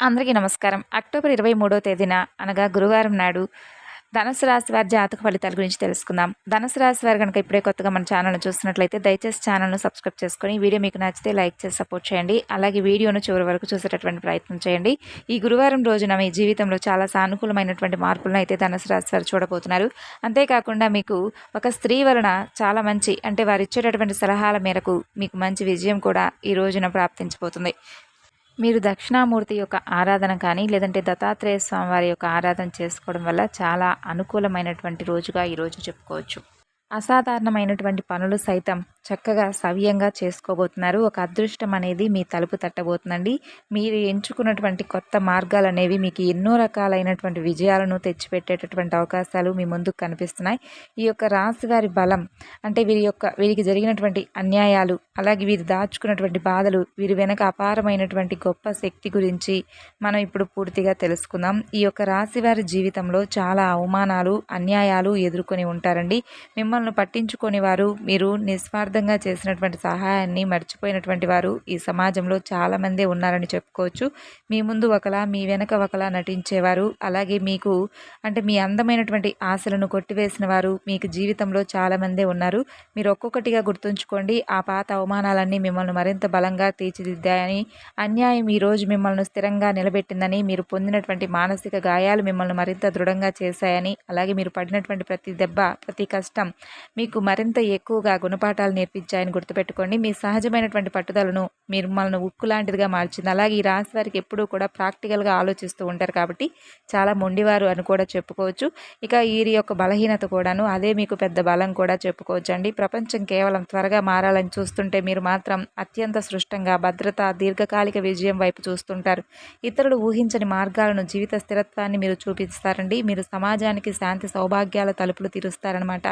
అందరికీ నమస్కారం. అక్టోబర్ ఇరవై మూడో తేదీన అనగా గురువారం నాడు ధనుసు రాశి వారి జాతక ఫలితాల గురించి తెలుసుకుందాం. ధనుసు రాశి వారు కనుక ఇప్పుడే కొత్తగా మన ఛానల్ను చూస్తున్నట్లయితే దయచేసి ఛానల్ను సబ్స్క్రైబ్ చేసుకొని వీడియో మీకు నచ్చితే లైక్ చేసి సపోర్ట్ చేయండి. అలాగే వీడియోను చివరి వరకు చూసేటటువంటి ప్రయత్నం చేయండి. ఈ గురువారం రోజున మీ జీవితంలో చాలా సానుకూలమైనటువంటి మార్పులను అయితే ధనుసు రాశి వారు చూడబోతున్నారు. అంతేకాకుండా మీకు ఒక స్త్రీ వలన చాలా మంచి అంటే వారు ఇచ్చేటటువంటి సలహాల మేరకు మీకు మంచి విజయం కూడా ఈ రోజున ప్రాప్తించబోతుంది. మీరు దక్షిణామూర్తి యొక్క ఆరాధన కానీ లేదంటే దత్తాత్రేయ స్వామి వారి యొక్క ఆరాధన చేసుకోవడం వల్ల చాలా అనుకూలమైనటువంటి రోజుగా ఈరోజు చెప్పుకోవచ్చు. అసాధారణమైనటువంటి పనులు సైతం చక్కగా సవ్యంగా చేసుకోబోతున్నారు. ఒక అదృష్టం అనేది మీ తలుపు తట్టబోతుందండి. మీరు ఎంచుకున్నటువంటి కొత్త మార్గాలు అనేవి మీకు ఎన్నో రకాలైనటువంటి విజయాలను తెచ్చిపెట్టేటటువంటి అవకాశాలు మీ ముందుకు కనిపిస్తున్నాయి. ఈ యొక్క రాశి వారి బలం అంటే వీరి యొక్క వీరికి జరిగినటువంటి అన్యాయాలు అలాగే వీరు దాచుకున్నటువంటి బాధలు వీరి వెనక అపారమైనటువంటి గొప్ప శక్తి గురించి మనం ఇప్పుడు పూర్తిగా తెలుసుకుందాం. ఈ యొక్క రాశి వారి జీవితంలో చాలా అవమానాలు అన్యాయాలు ఎదుర్కొని ఉంటారండి. మిమ్మల్ని పట్టించుకొని వారు మీరు నిస్వార్థంగా చేసినటువంటి సహాయాన్ని మర్చిపోయినటువంటి వారు ఈ సమాజంలో చాలామందే ఉన్నారని చెప్పుకోవచ్చు. మీ ముందు ఒకలా మీ వెనక ఒకలా నటించేవారు అలాగే మీకు అంటే మీ అందమైనటువంటి ఆశలను కొట్టివేసిన వారు మీకు జీవితంలో చాలామందే ఉన్నారు. మీరు ఒక్కొక్కటిగా గుర్తుంచుకోండి ఆ పాత అవమానాలన్నీ మిమ్మల్ని మరింత బలంగా తీర్చిదిద్దాయని అన్యాయం ఈరోజు మిమ్మల్ని స్థిరంగా నిలబెట్టిందని మీరు పొందినటువంటి మానసిక గాయాలు మిమ్మల్ని మరింత దృఢంగా చేశాయని అలాగే మీరు పడినటువంటి ప్రతి దెబ్బ ప్రతి కష్టం మీకు మరింత ఎక్కువగా గుణపాఠాలు నేర్పించాయని గుర్తుపెట్టుకోండి. మీ సహజమైనటువంటి పట్టుదలను మీరు మనల్ని ఉక్కు లాంటిదిగా మార్చింది. అలాగే ఈ రాశి వారికి ఎప్పుడూ కూడా ప్రాక్టికల్గా ఆలోచిస్తూ ఉంటారు కాబట్టి చాలా మొండివారు అని కూడా చెప్పుకోవచ్చు. ఇక వీరి యొక్క బలహీనత కూడాను అదే మీకు పెద్ద బలం కూడా చెప్పుకోవచ్చు అండి ప్రపంచం కేవలం త్వరగా మారాలని చూస్తుంటే మీరు మాత్రం అత్యంత సృష్టంగా భద్రత దీర్ఘకాలిక విజయం వైపు చూస్తుంటారు. ఇతరులు ఊహించని మార్గాలను జీవిత స్థిరత్వాన్ని మీరు చూపిస్తారండి. మీరు సమాజానికి శాంతి సౌభాగ్యాల తలుపులు తీరుస్తారనమాట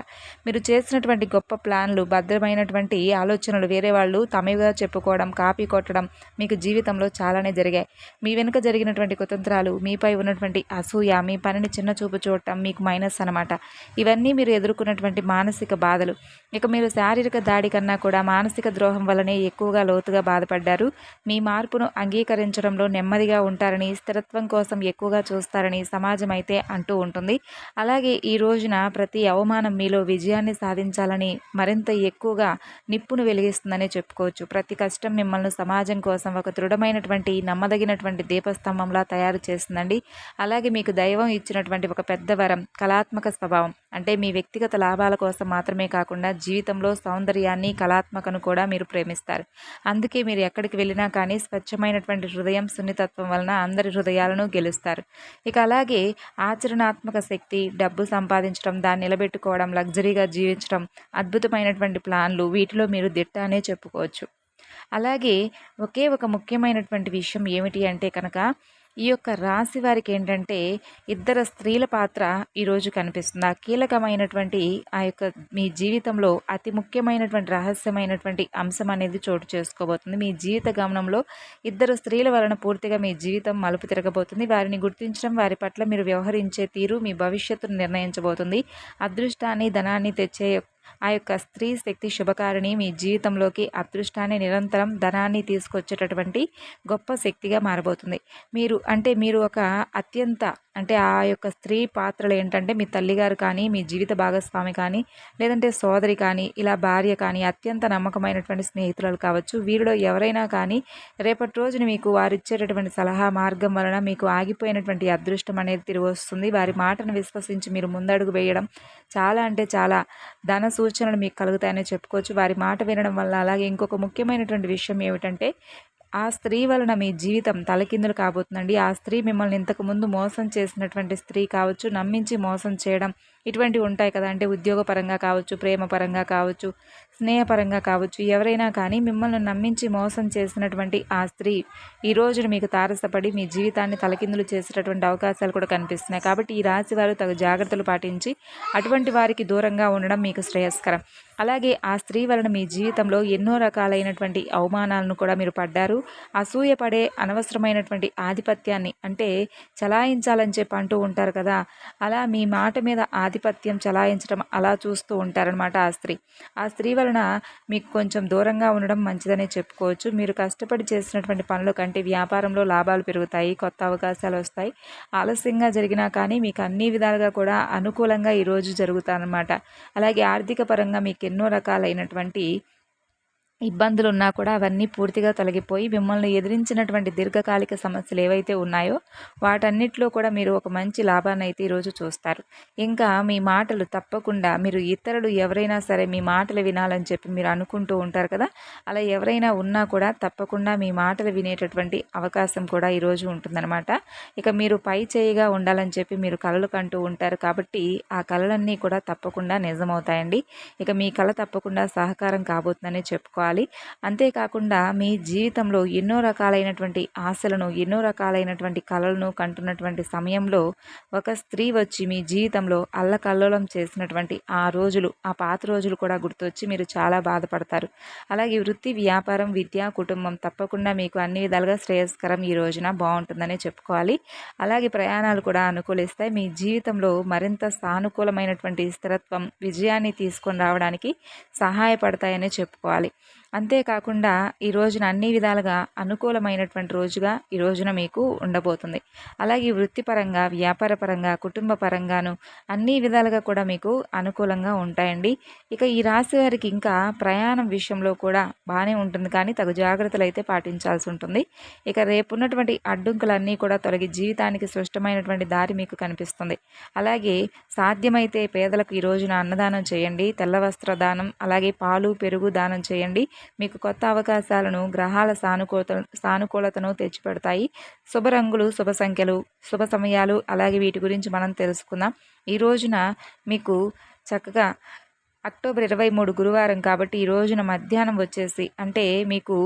మీరు చేసినటువంటి గొప్ప ప్లాన్లు భద్రమైనటువంటి ఆలోచనలు వేరే వాళ్ళు తమగా చెప్పుకోవడం కాపీ కొట్టడం మీకు జీవితంలో చాలానే జరిగాయి. మీ వెనుక జరిగినటువంటి కుతంత్రాలు మీపై ఉన్నటువంటి అసూయ మీ పనిని చిన్న చూపు చూడటం మీకు మైనస్ అనమాట ఇవన్నీ మీరు ఎదుర్కొన్నటువంటి మానసిక బాధలు. ఇక మీరు శారీరక దాడి కన్నా కూడా మానసిక ద్రోహం వల్లనే ఎక్కువగా లోతుగా బాధపడ్డారు. మీ మార్పును అంగీకరించడంలో నెమ్మదిగా ఉంటారని స్థిరత్వం కోసం ఎక్కువగా చూస్తారని సమాజం అయితే అంటూ ఉంటుంది. అలాగే ఈ రోజున ప్రతి అవమానం మీలో విజయాన్ని సాధించాలని మరింత ఎక్కువగా నిప్పును వెలిగిస్తుందనే చెప్పుకోవచ్చు. ప్రతి కష్టం మిమ్మల్ని మమ్మల్ని సమాజం కోసం ఒక దృఢమైనటువంటి నమ్మదగినటువంటి దీపస్తంభంలా తయారు చేస్తుందండి. అలాగే మీకు దైవం ఇచ్చినటువంటి ఒక పెద్ద వరం కళాత్మక స్వభావం. అంటే మీ వ్యక్తిగత లాభాల కోసం మాత్రమే కాకుండా జీవితంలో సౌందర్యాన్ని కళాత్మకను కూడా మీరు ప్రేమిస్తారు. అందుకే మీరు ఎక్కడికి వెళ్ళినా కానీ స్వచ్ఛమైనటువంటి హృదయం సున్నితత్వం వలన అందరి హృదయాలను గెలుస్తారు. ఇక అలాగే ఆచరణాత్మక శక్తి డబ్బు సంపాదించడం దాన్ని నిలబెట్టుకోవడం లగ్జరీగా జీవించడం అద్భుతమైనటువంటి ప్లాన్లు వీటిలో మీరు దిట్ట అనే చెప్పుకోవచ్చు. అలాగే ఒకే ఒక ముఖ్యమైనటువంటి విషయం ఏమిటి అంటే కనుక ఈ యొక్క రాశి వారికి ఏంటంటే ఇద్దరు స్త్రీల పాత్ర ఈరోజు కనిపిస్తుంది. ఆ కీలకమైనటువంటి ఆ యొక్క మీ జీవితంలో అతి ముఖ్యమైనటువంటి రహస్యమైనటువంటి అంశం అనేది చోటు చేసుకోబోతుంది. మీ జీవిత గమనంలో ఇద్దరు స్త్రీల వలన పూర్తిగా మీ జీవితం మలుపు తిరగబోతుంది. వారిని గుర్తించడం వారి పట్ల మీరు వ్యవహరించే తీరు మీ భవిష్యత్తును నిర్ణయించబోతుంది. అదృష్టాన్ని ధనాన్ని తెచ్చే ఆ యొక్క స్త్రీ శక్తి శుభకారిణి మీ జీవితంలోకి అదృష్టాన్ని నిరంతరం ధనాన్ని తీసుకొచ్చేటటువంటి గొప్ప శక్తిగా మారబోతుంది. మీరు అంటే మీరు ఒక అత్యంత అంటే ఆ యొక్క స్త్రీ పాత్రలు ఏంటంటే మీ తల్లిగారు కానీ మీ జీవిత భాగస్వామి కానీ లేదంటే సోదరి కానీ ఇలా భార్య కానీ అత్యంత నమ్మకమైనటువంటి స్నేహితులు కావచ్చు. వీరిలో ఎవరైనా కానీ రేపటి రోజున మీకు వారు ఇచ్చేటటువంటి సలహా మార్గం వలన మీకు ఆగిపోయినటువంటి అదృష్టం అనేది తిరిగి వస్తుంది. వారి మాటను విశ్వసించి మీరు ముందడుగు వేయడం చాలా అంటే చాలా ధన సూచనలు మీకు కలుగుతాయని చెప్పుకోవచ్చు. వారి మాట వినడం వల్ల అలాగే ఇంకొక ముఖ్యమైనటువంటి విషయం ఏమిటంటే ఆ స్త్రీ వలన మీ జీవితం తలకిందులు కాబోతుందండి. ఆ స్త్రీ మిమ్మల్ని ఇంతకుముందు మోసం చేసినటువంటి స్త్రీ కావచ్చు నమ్మించి మోసం చేయడం ఇటువంటివి ఉంటాయి కదా. అంటే ఉద్యోగపరంగా కావచ్చు ప్రేమపరంగా కావచ్చు స్నేహపరంగా కావచ్చు ఎవరైనా కానీ మిమ్మల్ని నమ్మించి మోసం చేసినటువంటి ఆ స్త్రీ ఈ రోజున మీకు తారసపడి మీ జీవితాన్ని తలకిందులు చేసేటటువంటి అవకాశాలు కూడా కనిపిస్తున్నాయి. కాబట్టి ఈ రాశి వారు తగు జాగ్రత్తలు పాటించి అటువంటి వారికి దూరంగా ఉండడం మీకు శ్రేయస్కరం. అలాగే ఆ స్త్రీ వలన మీ జీవితంలో ఎన్నో రకాలైనటువంటి అవమానాలను కూడా మీరు పడ్డారు. అసూయపడే అనవసరమైనటువంటి ఆధిపత్యాన్ని అంటే చలాయించాలని చెప్పి అంటూ ఉంటారు కదా. అలా మీ మాట మీద ఆధిపత్యం చలాయించడం అలా చూస్తూ ఉంటారనమాట ఆ స్త్రీ. ఆ స్త్రీ వలన మీకు కొంచెం దూరంగా ఉండడం మంచిదనే చెప్పుకోవచ్చు. మీరు కష్టపడి చేసినటువంటి పనుల కంటే వ్యాపారంలో లాభాలు పెరుగుతాయి కొత్త అవకాశాలు వస్తాయి. ఆలస్యంగా జరిగినా కానీ మీకు అన్ని విధాలుగా కూడా అనుకూలంగా ఈరోజు జరుగుతానమాట అలాగే ఆర్థిక పరంగా మీకు ఎన్నో రకాలైనటువంటి ఇబ్బందులు ఉన్నా కూడా అవన్నీ పూర్తిగా తొలగిపోయి మిమ్మల్ని ఎదిరించినటువంటి దీర్ఘకాలిక సమస్యలు ఏవైతే ఉన్నాయో వాటన్నిటిలో కూడా మీరు ఒక మంచి లాభాన్ని అయితే ఈరోజు చూస్తారు. ఇంకా మీ మాటలు తప్పకుండా మీరు ఇతరులు ఎవరైనా సరే మీ మాటలు వినాలని చెప్పి మీరు అనుకుంటూ ఉంటారు కదా అలా ఎవరైనా ఉన్నా కూడా తప్పకుండా మీ మాటలు వినేటటువంటి అవకాశం కూడా ఈరోజు ఉంటుందన్నమాట. ఇక మీరు పై చేయిగా ఉండాలని చెప్పి మీరు కళలు కంటూ ఉంటారు కాబట్టి ఆ కళలన్నీ కూడా తప్పకుండా నిజమవుతాయండి. ఇక మీ కళ తప్పకుండా సహకారం కాబోతుందని చెప్పుకోవాలి. చేసుకోవాలి. అంతేకాకుండా మీ జీవితంలో ఎన్నో రకాలైనటువంటి ఆశలను ఎన్నో రకాలైనటువంటి కళలను కంటున్నటువంటి సమయంలో ఒక స్త్రీ వచ్చి మీ జీవితంలో అల్లకల్లోలం చేసినటువంటి ఆ రోజులు ఆ పాత రోజులు కూడా గుర్తొచ్చి మీరు చాలా బాధపడతారు. అలాగే వృత్తి వ్యాపారం విద్య కుటుంబం తప్పకుండా మీకు అన్ని విధాలుగా శ్రేయస్కరం ఈ రోజున బాగుంటుందనే చెప్పుకోవాలి. అలాగే ప్రయాణాలు కూడా అనుకూలిస్తాయి. మీ జీవితంలో మరింత సానుకూలమైనటువంటి స్థిరత్వం విజయాన్ని తీసుకొని రావడానికి సహాయపడతాయనే చెప్పుకోవాలి. అంతేకాకుండా ఈ రోజున అన్ని విధాలుగా అనుకూలమైనటువంటి రోజుగా ఈ రోజున మీకు ఉండబోతుంది. అలాగే వృత్తిపరంగా వ్యాపారపరంగా కుటుంబ పరంగాను అన్ని విధాలుగా కూడా మీకు అనుకూలంగా ఉంటాయండి. ఇక ఈ రాశి వారికి ఇంకా ప్రయాణం విషయంలో కూడా బాగానే ఉంటుంది కానీ తగు జాగ్రత్తలు అయితే పాటించాల్సి ఉంటుంది. ఇక రేపున్నటువంటి అడ్డంకులన్నీ కూడా తొలగి జీవితానికి స్పష్టమైనటువంటి దారి మీకు కనిపిస్తుంది. అలాగే సాధ్యమైతే పేదలకు ఈ రోజున అన్నదానం చేయండి తెల్ల వస్త్ర దానం అలాగే పాలు పెరుగు దానం చేయండి. మీకు కొత్త అవకాశాలను గ్రహాల సానుకూలత సానుకూలతను తెచ్చిపెడతాయి. శుభ రంగులు శుభ సంఖ్యలు శుభ సమయాలు అలాగే వీటి గురించి మనం తెలుసుకుందాం. ఈ రోజున మీకు చక్కగా అక్టోబర్ ఇరవై మూడు గురువారం కాబట్టి ఈ రోజున మధ్యాహ్నం వచ్చేసి అంటే మీకు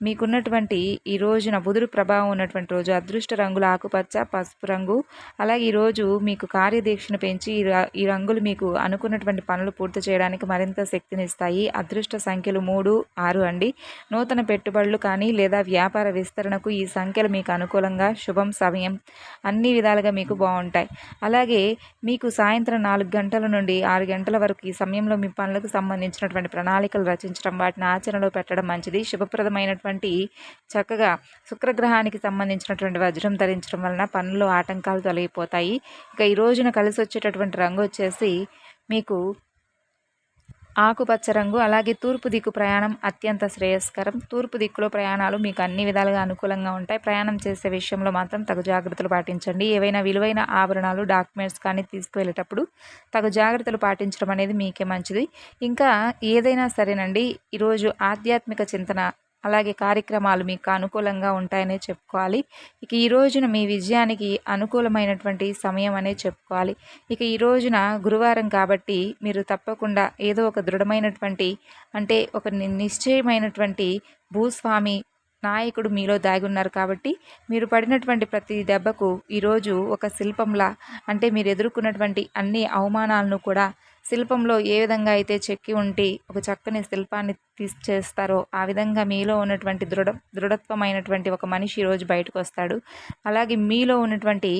మీకున్నటువంటి ఈ రోజున బుధుడు ప్రభావం ఉన్నటువంటి రోజు అదృష్ట రంగులు ఆకుపచ్చ పసుపు రంగు అలాగే ఈరోజు మీకు కార్యదీక్షను పెంచి ఈ రంగులు మీకు అనుకున్నటువంటి పనులు పూర్తి చేయడానికి మరింత శక్తినిస్తాయి అదృష్ట సంఖ్యలు మూడు ఆరు అండి. నూతన పెట్టుబడులు కానీ లేదా వ్యాపార విస్తరణకు ఈ సంఖ్యలు మీకు అనుకూలంగా శుభం సమయం అన్ని విధాలుగా మీకు బాగుంటాయి. అలాగే మీకు సాయంత్రం నాలుగు గంటల నుండి ఆరు గంటల వరకు ఈ సమయంలో మీ పనులకు సంబంధించినటువంటి ప్రణాళికలు రచించడం వాటిని ఆచరణలో పెట్టడం మంచిది. శుభప్రదమైనటువంటి ఉన్నటువంటి చక్కగా శుక్రగ్రహానికి సంబంధించినటువంటి వజ్రం ధరించడం వలన పనుల్లో ఆటంకాలు తొలగిపోతాయి. ఇక ఈ రోజున కలిసి వచ్చేటటువంటి రంగు వచ్చేసి మీకు ఆకుపచ్చ రంగు అలాగే తూర్పు దిక్కు ప్రయాణం అత్యంత శ్రేయస్కరం. తూర్పు దిక్కులో ప్రయాణాలు మీకు అన్ని విధాలుగా అనుకూలంగా ఉంటాయి. ప్రయాణం చేసే విషయంలో మాత్రం తగు జాగ్రత్తలు పాటించండి. ఏవైనా విలువైన ఆభరణాలు డాక్యుమెంట్స్ కానీ తీసుకువెళ్ళేటప్పుడు తగు జాగ్రత్తలు పాటించడం అనేది మీకే మంచిది. ఇంకా ఏదైనా సరేనండి. ఈరోజు ఆధ్యాత్మిక చింతన అలాగే కార్యక్రమాలు మీకు అనుకూలంగా ఉంటాయనే చెప్పుకోవాలి. ఇక ఈ రోజున మీ విజయానికి అనుకూలమైనటువంటి సమయం అనే చెప్పుకోవాలి. ఇక ఈ రోజున గురువారం కాబట్టి మీరు తప్పకుండా ఏదో ఒక దృఢమైనటువంటి అంటే ఒక నిశ్చయమైనటువంటి భూస్వామి నాయకుడు మీలో దాగి ఉన్నారు కాబట్టి మీరు పడినటువంటి ప్రతి దెబ్బకు ఈరోజు ఒక శిల్పంలా అంటే మీరు ఎదుర్కొన్నటువంటి అన్ని అవమానాలను కూడా శిల్పంలో ఏ విధంగా అయితే చెక్కి ఉండి ఒక చక్కని శిల్పాన్ని తీసి చేస్తారో ఆ విధంగా మీలో ఉన్నటువంటి దృఢ దృఢత్వమైనటువంటి ఒక మనిషి ఈరోజు బయటకు వస్తాడు అలాగే మీలో ఉన్నటువంటి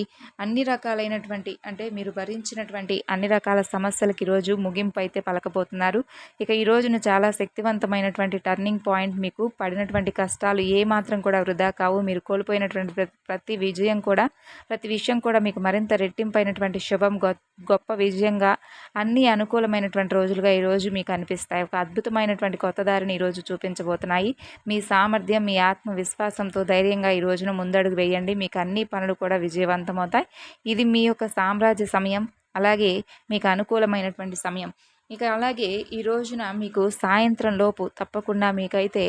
అన్ని రకాలైనటువంటి అంటే మీరు భరించినటువంటి అన్ని రకాల సమస్యలకి ఈరోజు ముగింపు అయితే పలకబోతున్నారు. ఇక ఈ రోజున చాలా శక్తివంతమైనటువంటి టర్నింగ్ పాయింట్ మీకు పడినటువంటి కష్టాలు ఏ మాత్రం కూడా వృధా కావు. మీరు కోల్పోయినటువంటి ప్రతి విజయం కూడా ప్రతి విషయం కూడా మీకు మరింత రెట్టింపైనటువంటి శుభం గొప్ప విజయంగా అన్ని అనుకూలమైనటువంటి రోజులుగా ఈరోజు మీకు అనిపిస్తాయి. ఒక అద్భుతమైనటువంటి కొత్త దారిని ఈరోజు చూపించబోతున్నాయి. మీ సామర్థ్యం మీ ఆత్మవిశ్వాసంతో ధైర్యంగా ఈ రోజున ముందడుగు వేయండి. మీకు అన్ని పనులు కూడా విజయవంతమవుతాయి. ఇది మీ యొక్క సామ్రాజ్య సమయం. అలాగే మీకు అనుకూలమైనటువంటి సమయం. ఇక అలాగే ఈ రోజున మీకు సాయంత్రం లోపు తప్పకుండా మీకైతే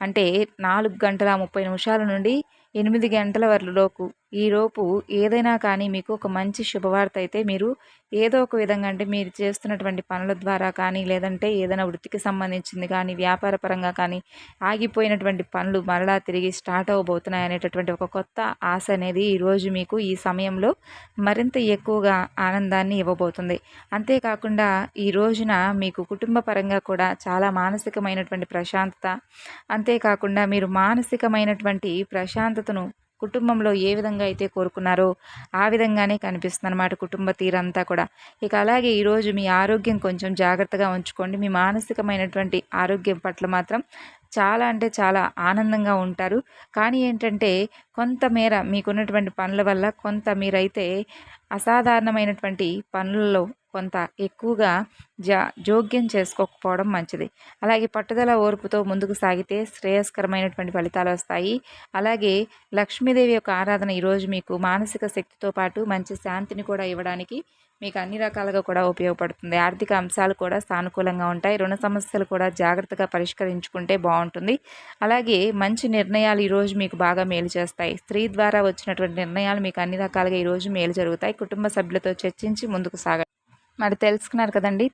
అంటే నాలుగు గంటల ముప్పై నిమిషాల నుండి ఎనిమిది గంటల వరలోపు ఈలోపు ఏదైనా కానీ మీకు ఒక మంచి శుభవార్త అయితే మీరు ఏదో ఒక విధంగా అంటే మీరు చేస్తున్నటువంటి పనుల ద్వారా కానీ లేదంటే ఏదైనా వృత్తికి సంబంధించింది కానీ వ్యాపార పరంగా కానీ ఆగిపోయినటువంటి పనులు మరలా తిరిగి స్టార్ట్ అవ్వబోతున్నాయి అనేటటువంటి ఒక కొత్త ఆశ అనేది ఈరోజు మీకు ఈ సమయంలో మరింత ఎక్కువగా ఆనందాన్ని ఇవ్వబోతుంది. అంతేకాకుండా ఈ రోజున మీకు కుటుంబ పరంగా కూడా చాలా మానసికమైనటువంటి ప్రశాంతత అంతేకాకుండా మీరు మానసికమైనటువంటి ప్రశాంతతను కుటుంబంలో ఏ విధంగా అయితే కోరుకున్నారో ఆ విధంగానే కనిపిస్తుంది అనమాట కుటుంబ తీరంతా కూడా. ఇక అలాగే ఈరోజు మీ ఆరోగ్యం కొంచెం జాగ్రత్తగా ఉంచుకోండి. మీ మానసికమైనటువంటి ఆరోగ్యం పట్ల మాత్రం చాలా అంటే చాలా ఆనందంగా ఉంటారు. కానీ ఏంటంటే కొంతమేర మీకున్నటువంటి పనుల వల్ల కొంత మీరైతే అసాధారణమైనటువంటి పనులలో కొంత ఎక్కువగా జా జోక్యం చేసుకోకపోవడం మంచిది. అలాగే పట్టుదల ఓర్పుతో ముందుకు సాగితే శ్రేయస్కరమైనటువంటి ఫలితాలు వస్తాయి. అలాగే లక్ష్మీదేవి యొక్క ఆరాధన ఈరోజు మీకు మానసిక శక్తితో పాటు మంచి శాంతిని కూడా ఇవ్వడానికి మీకు అన్ని రకాలుగా కూడా ఉపయోగపడుతుంది. ఆర్థిక అంశాలు కూడా సానుకూలంగా ఉంటాయి. రుణ సమస్యలు కూడా జాగ్రత్తగా పరిష్కరించుకుంటే బాగుంటుంది. అలాగే మంచి నిర్ణయాలు ఈరోజు మీకు బాగా మేలు చేస్తాయి. స్త్రీ ద్వారా వచ్చినటువంటి నిర్ణయాలు మీకు అన్ని రకాలుగా ఈరోజు మేలు జరుగుతాయి. కుటుంబ సభ్యులతో చర్చించి ముందుకు సాగ మరి తెలుసుకున్నారు కదండి.